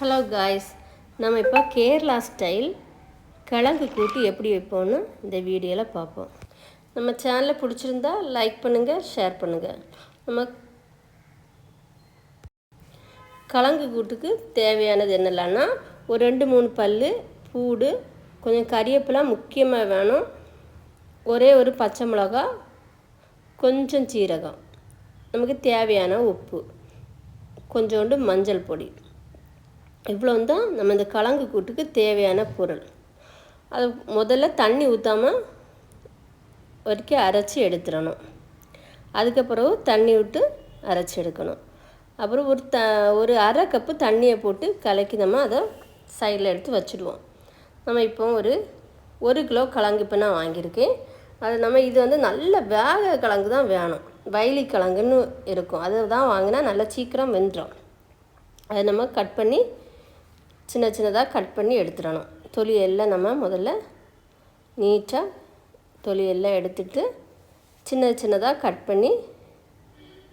Hello guys நம்ம இப்போ Kerala style கிழங்கு கூட்டு எப்படி வைப்போம்னு இந்த வீடியோவில் பார்ப்போம். நம்ம சேனலை பிடிச்சிருந்தா லைக் பண்ணுங்கள் ஷேர் பண்ணுங்கள் நம்ம கிழங்கு கூட்டுக்கு தேவையானது என்னெல்லாம்னா ஒரு ரெண்டு மூணு பல் பூடு கொஞ்சம் கறியப்பெல்லாம் முக்கியமாக வேணும். ஒரே ஒரு பச்சை மிளகா கொஞ்சம் சீரகம். நமக்கு தேவையான உப்பு கொஞ்சோண்டு மஞ்சள் பொடி. இவ்வளோ தான் நம்ம இந்த கலங்கு கூட்டுக்கு தேவையான பொருள். அது முதல்ல தண்ணி ஊற்றாமல் வரைக்கும் அரைச்சி எடுத்துடணும். அதுக்கப்புறம் தண்ணி விட்டு அரைச்சி எடுக்கணும். அப்புறம் ஒரு த ஒரு அரை கப்பு தண்ணியை போட்டு கலக்கி நம்ம அதை சைடில் எடுத்து வச்சுடுவோம். நம்ம இப்போ ஒரு ஒரு கிலோ கிழங்கு இப்போ நான் வாங்கியிருக்கேன். அது நம்ம இது வந்து நல்ல வேக கிழங்கு தான் வேணும். வயலி கிழங்குன்னு இருக்கும். அதை தான் வாங்கினா நல்லா சீக்கிரம் வெந்துடும் அதை நம்ம கட் பண்ணி சின்ன சின்னதாக கட் பண்ணி எடுத்துடணும். தொலி எல்லாம் நம்ம முதல்ல நீட்டாக தொலி எல்லாம் எடுத்துட்டு சின்ன சின்னதாக கட் பண்ணி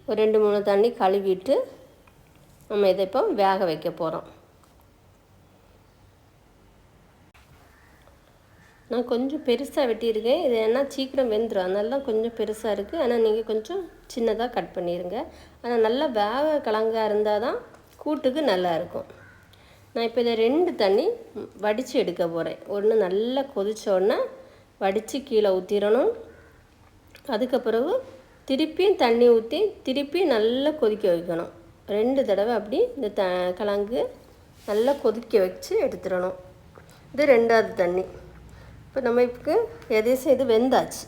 ஒரு ரெண்டு மூணு தண்ணி கழுவிட்டு நம்ம இதை இப்போ வேக வைக்க போகிறோம் நான் கொஞ்சம் பெருசாக வெட்டியிருக்கேன். இது என்ன சீக்கிரம் வெந்துடும் அதனால தான் கொஞ்சம் பெருசாக இருக்குது ஆனால் நீங்கள் கொஞ்சம் சின்னதாக கட் பண்ணிடுங்க ஆனால் நல்லா வேக கிழங்காக இருந்தால் தான் கூட்டுக்கு நல்லா இருக்கும். நான் இப்போ இதை ரெண்டு தண்ணி வடித்து எடுக்க போகிறேன் ஒன்று நல்லா கொதித்தோடனே வடித்து கீழே ஊற்றிடணும் அதுக்கப்புறவு திருப்பியும் தண்ணி ஊற்றி திருப்பியும் நல்லா கொதிக்க வைக்கணும். ரெண்டு தடவை அப்படி இந்த த கிழங்கு நல்லா கொதிக்க வச்சு எடுத்துடணும். இது ரெண்டாவது தண்ணி. இப்போ நம்ம இப்போ எதேசம் இது வெந்தாச்சு.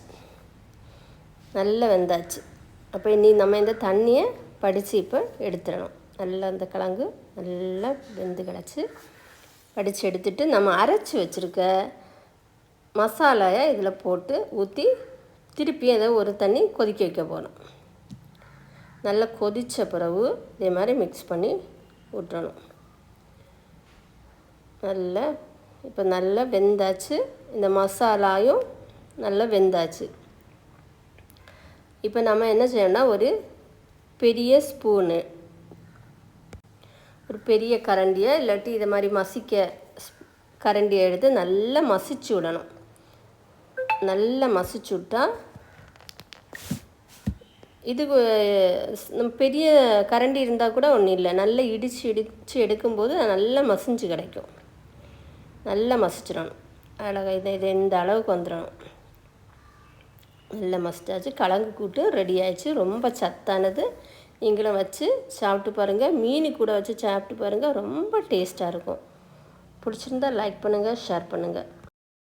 நல்லா வெந்தாச்சு. அப்போ இனி நம்ம இந்த தண்ணியை படித்து இப்போ எடுத்துடணும். நல்லா அந்த கிழங்கு நல்லா வெந்து கிடச்சி படித்து எடுத்துட்டு நம்ம அரைச்சி வச்சுருக்க மசாலாயை இதில் போட்டு ஊற்றி திருப்பி அதை ஒரு தண்ணி கொதிக்க வைக்க போகணும். நல்லா கொதித்த பிறகு இதே மாதிரி மிக்ஸ் பண்ணி விட்டுறணும் நல்லா இப்போ நல்லா வெந்தாச்சு. இந்த மசாலாயும் நல்லா வெந்தாச்சு. இப்போ நம்ம என்ன செய்யணும்னா ஒரு பெரிய ஸ்பூனு ஒரு பெரிய கரண்டியை இல்லாட்டி இதை மாதிரி மசிக்க கரண்டியை எடுத்து நல்லா மசிச்சு விடணும். நல்லா மசிச்சு விட்டால் இது நம்ம பெரிய கரண்டி இருந்தால் கூட ஒன்றும் இல்லை. நல்லா இடித்து இடித்து எடுக்கும்போது நல்லா மசிஞ்சு கிடைக்கும். நல்லா மசிச்சிடணும். அழகாக இதை இது இந்த அளவுக்கு வந்துடணும். நல்லா மசிச்சாச்சு. கலங்கு கூட்டு ரெடி ஆயிடுச்சு. ரொம்ப சத்தானது. நீங்களும் வச்சு சாப்பிட்டு பாருங்கள் மீன் கூட வச்சு சாப்பிட்டு பாருங்கள் ரொம்ப டேஸ்ட்டாக இருக்கும். பிடிச்சிருந்தா லைக் பண்ணுங்கள் ஷேர் பண்ணுங்கள்